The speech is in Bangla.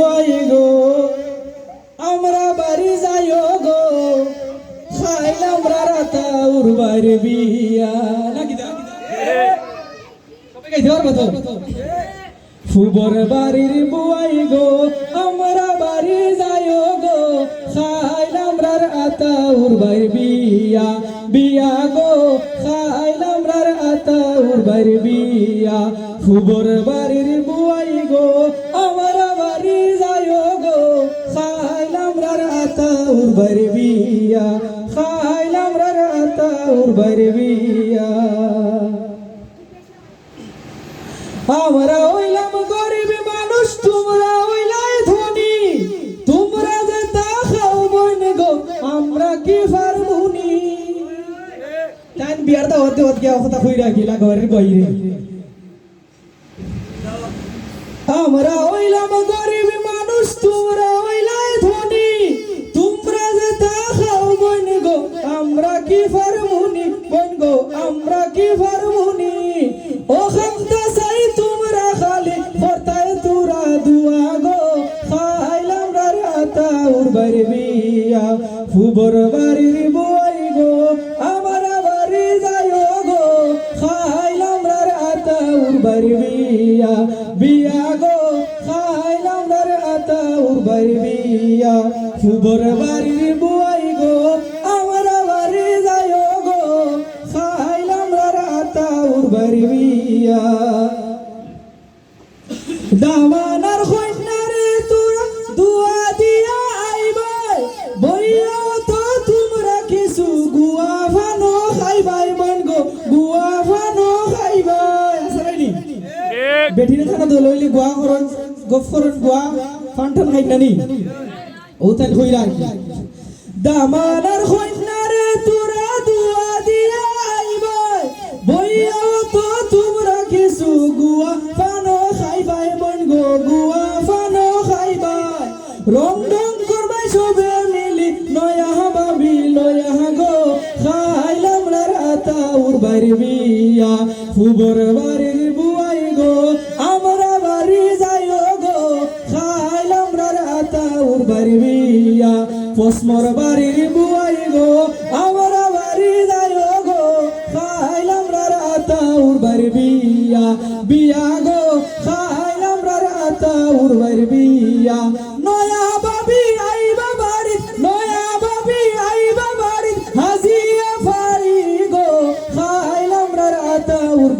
বুয়াই গো আমরা বাড়ি যাইও গো। খাইলাম রাতা উরবার বিয়া। নাকি ফুবর বাড়ির বুয়াই গো, আমরা বাড়ি যাইও গো। খাইলাম রার আতা উরবার বিয়া। বিয়া গো খাইলাম রার আতা উরবার বিয়া। ফুবর বাড়ির বুয়াই গো আতা উরবার বিয়া খাইলাম রার আতা উরবার আমরা হইলাম গরিব মানুষ তোমরা হইলাই ধনী তোমরা যে তা খাও বইন গো আমরা কি পারবুনি তাই বিয়ার দা হতে হতে গিয়া কথা কইরা গিলা ঘরের বাইরে আমরা হইলাম গরিব মানুষ গো, আমরা কি পারবুনি? ও খামতা চাই তোমরা খালি ফরতায় তোরা দুয়া গো। খাইলাম রাতা উরবার বিয়া, ফুবর বাড়ির বই গো, আমার বাড়ি যাইও গো। খাইলাম রাতা উরবার বিয়া বিয়া গো। খাইলাম রাতা উরবার বিয়া, ফুবর বাড়ির বই দামানার কন্যারে তোরা দুয়া দিয়া আইবাই। বইয়া তো তোমরা কিছু গুয়া ফানো খাইবাই মন গো গুয়া ফানো খাইবাই। আসরাইনি বেটিনে থানা দলইলি গুয়া করন গফ করন গুয়া ফান্টন খাইনানি ও তাই হইরা দামানার কন্যারে তোরা দুয়া দিয়া আইবাই। বইয়া তো তোমরা কিছু গুয়া গো খাইলাম রাতা উরবার বিয়া। ফুবর বাড়ির বুয়াই গো, আমরা বাড়ি যাইও গো। খাইলাম রাতা উরবার বিয়া। পসমর বাড়ির বুয়াই গো, আমরা বাড়ি যাইও গো। খাইলাম রাতা উরবার বিয়া। বিয়া গো